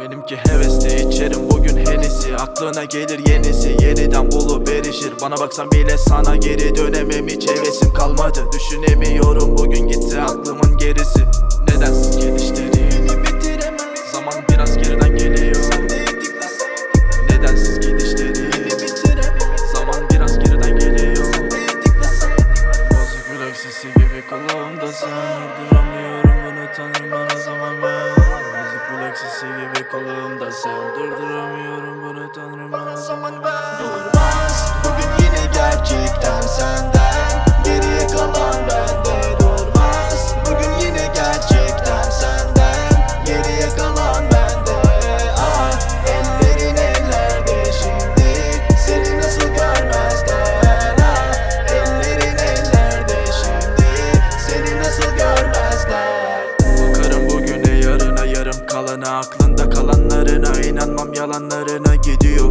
Benimki hevesli içerim bugün henisi Aklına gelir yenisi yeniden bulup erişir Bana baksan bile sana geri dönemem hiç hevesim kalmadı. Düşünemiyorum bugün gitti aklımın gerisi. Nedensiz gelişlerini bitiremez? Zaman biraz geriden geliyor. Nedensiz gidişleri gidişlerini bitiremez? Zaman biraz geriden geliyor. Bozuk yürek sesi gibi kulağımdasın Duramıyorum bunu tanrım bana zaman ver. Kendisi gibi kolumda sen Durduramıyorum. Bunu tanrım Bana zaman ver. Aklında kalanlarına inanmam yalanlarına gidiyor.